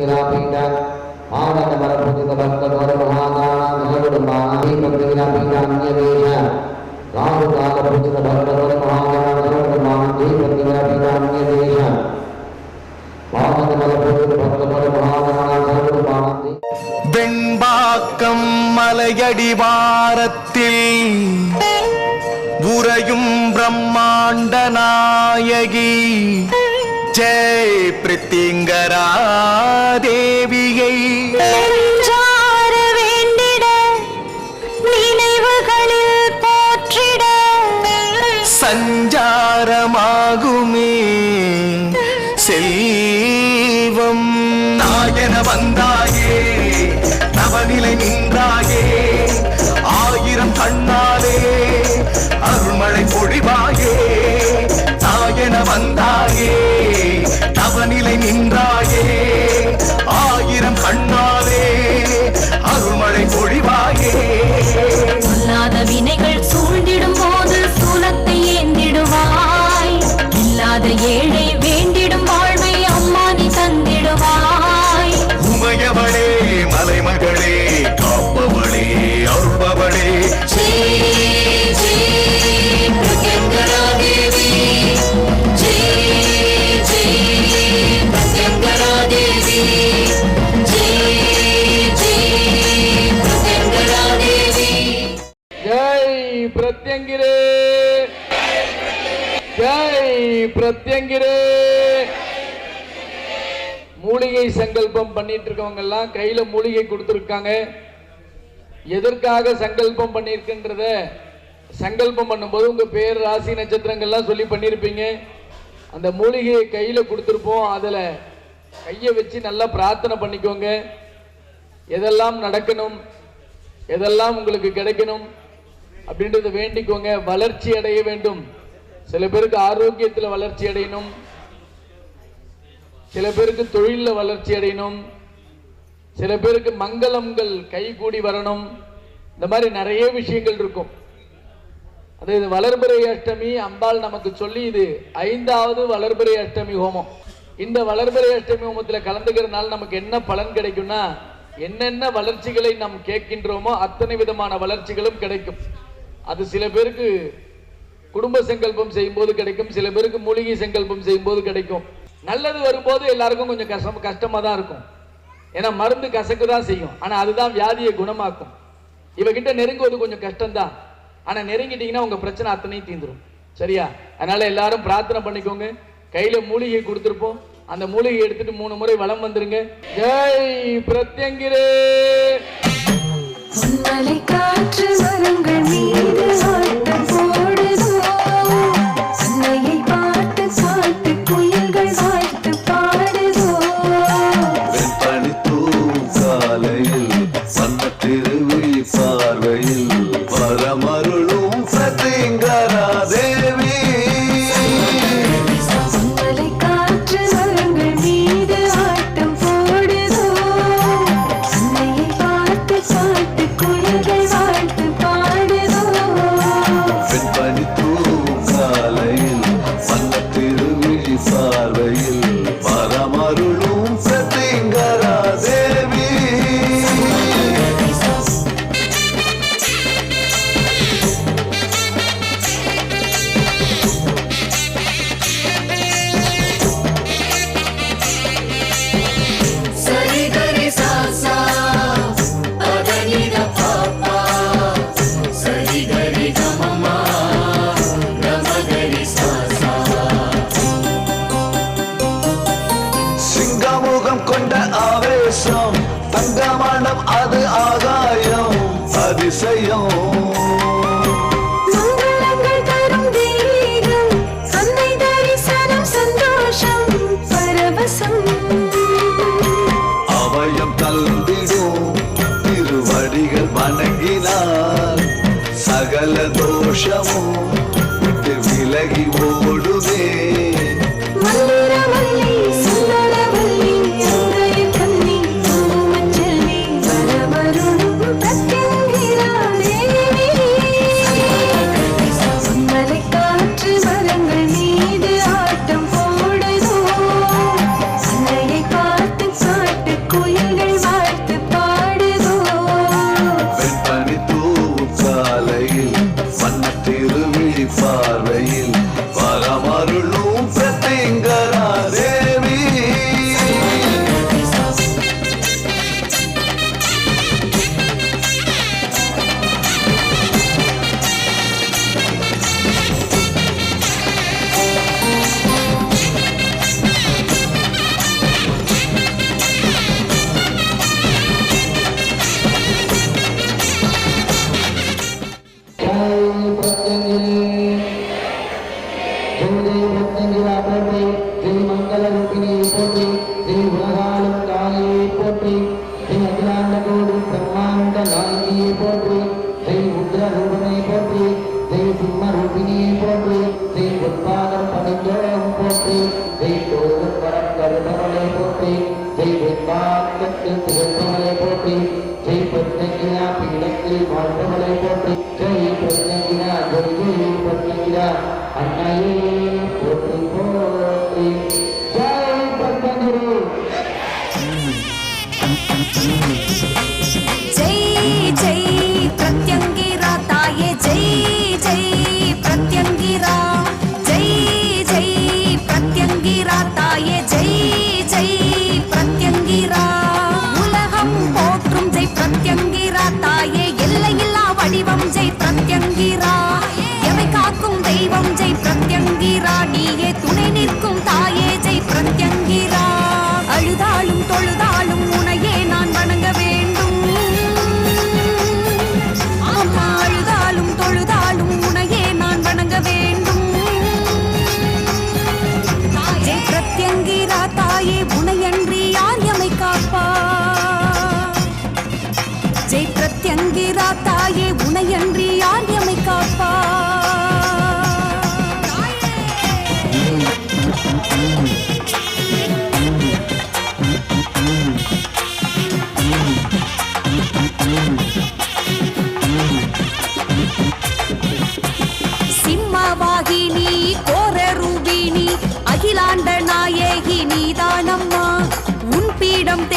பக்திகிராபீண்டா ஆனந்த மரபூஜித பக்தோர மகாதான நிலவிடுமா அதே பக்திகிராபீண்டா அந்நியவேஷ ராகு கால பூஜித பக்தோர மகாதான நிலவிடுமா அதே பக்திகிராபீண்டா அந்நியவேஷ ஆனந்த மரபூஜித பக்தோர மகாதான நிலவிடுமா வெண்பாக்கம் மலையடிவாரத்தில் உறையும் பிரம்மாண்ட நாயகி. ஜெய் பிரித்திங்கரா தேவியை. நெஞ்சார வேண்டிட நினைவுகளில் போற்றிட. சஞ்சாரமாகுமே. செல்வம். நாயன வந்தாயே நவநிலை நின்றாயே. ஆயிரம் கண்ணாலே ஜெய் பிரத்யங்கிரே. மூலிகை சங்கல்பம் பண்ணிட்டு இருக்கவங்க எல்லாம் கையில மூலிகை கொடுத்துருக்காங்க. எதற்காக சங்கல்பம் பண்ணியிருக்குன்றத சங்கல்பம் பண்ணும்போது உங்க பேர் ராசி நட்சத்திரங்கள்லாம் சொல்லி பண்ணியிருப்பீங்க. அந்த மூலிகையை கையில கொடுத்துருப்போம். அதுல கையை வச்சு நல்லா பிரார்த்தனை பண்ணிக்கோங்க. எதெல்லாம் நடக்கணும் எதெல்லாம் உங்களுக்கு கிடைக்கணும் அப்படின்றத வேண்டிக்கோங்க. வளர்ச்சி அடைய வேண்டும். சில பேருக்கு ஆரோக்கியத்தில் வளர்ச்சி அடையணும். சில பேருக்கு தொழிலில் வளர்ச்சி அடையணும். சில பேருக்கு மங்களங்கள் கைகூடி வரணும். இந்த மாதிரி நிறைய விஷயங்கள் இருக்கும். அது இது வளர்பிறை அஷ்டமி அம்பாள் நமக்கு சொல்லி இது ஐந்தாவது வளர்பிறை அஷ்டமி ஹோமம். இந்த வளர்பிறை அஷ்டமி ஹோமத்தில் கலந்துக்கிறதுனால நமக்கு என்ன பலன் கிடைக்கும்னா என்னென்ன வளர்ச்சிகளை நாம் கேட்கின்றோமோ அத்தனை விதமான வளர்ச்சிகளும் கிடைக்கும். அது சில பேருக்கு குடும்ப சங்கல்பம் செய்யும்போது கிடைக்கும் சில பேருக்கு மூலிகை சங்கல்பம் செய்யும்போது கிடைக்கும். நல்லது வரும்போது எல்லாருக்கும் கொஞ்சம் கஷ்டம் கஷ்டமாக தான் இருக்கும். ஏன்னா மருந்து கசக்கு தான் செய்யும். ஆனால் அதுதான் வியாதியை குணமாக்கும். இவகிட்ட நெருங்குவது கொஞ்சம் கஷ்டம்தான். ஆனால் நெருங்கிட்டீங்கன்னா உங்கள் பிரச்சனை அத்தனையும் தீந்துரும் சரியா? அதனால எல்லாரும் பிரார்த்தனை பண்ணிக்கோங்க. கையில் மூலிகை கொடுத்துருப்போம். அந்த மூலிகை எடுத்துட்டு மூணு முறை வளம் வந்துருங்க. ஜெய் பிரத்யங்கிரே! காற்று கரங்கள் மீது தங்கமணம் அது ஆகாயம் அதிசயம். அவயம் தந்திடும் திருவடிகள் வணங்கினார் சகல தோஷமும் விட்டு விலகி ஓடுவே ரூபமே போற்றி தெய் சிம்ம ரூபினியை போற்றி தெய் உற்பாதம் பணிந்தோம் போற்றி தெய் கோவில் வரம் கருணமலை போற்றி தெய் வெண்பாக்கத்தில் திருப்பமலை போற்றி ஜெய் பொன்னகிரா பீடத்தில் வாழ்பவளை போற்றி ஜெய் பொன்னகிரா ஜெய் ஜெய் பொன்னகிரா அன்னையே போற்றி போ.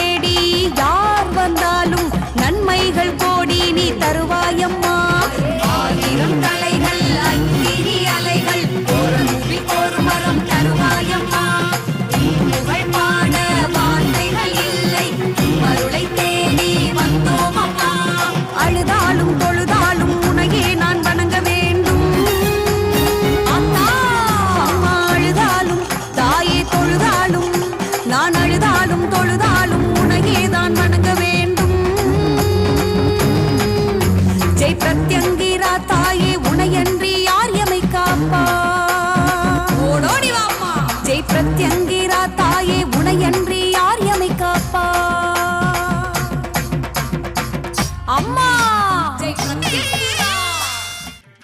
தேடி யார் வந்தார்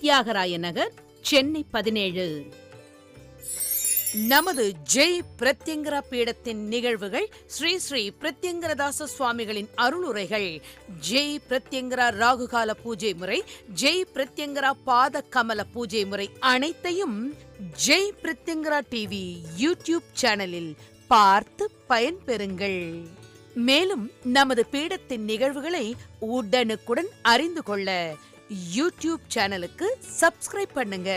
தியாகராய நகர் சென்னை பதினேழு. நமது ஜெய் பிரத்யங்கரா பீடத்தின் நிகழ்வுகள் ஸ்ரீ ஸ்ரீ பிரத்யங்கரதாச சுவாமிகளின் அருளுரைகள். ஜெய் பிரத்யங்கரா ராகுகால பூஜை முறை ஜெய் பிரத்யங்கரா பாத கமல பூஜை முறை அனைத்தையும் ஜெய் பிரத்யங்கரா டிவி யூடியூப் சேனலில் பார்த்து பயன்பெறுங்கள். மேலும் நமது பீடத்தின் நிகழ்வுகளை உடனுக்குடன் அறிந்து கொள்ள யூடியூப் சேனலுக்கு சப்ஸ்கிரைப் பண்ணுங்க.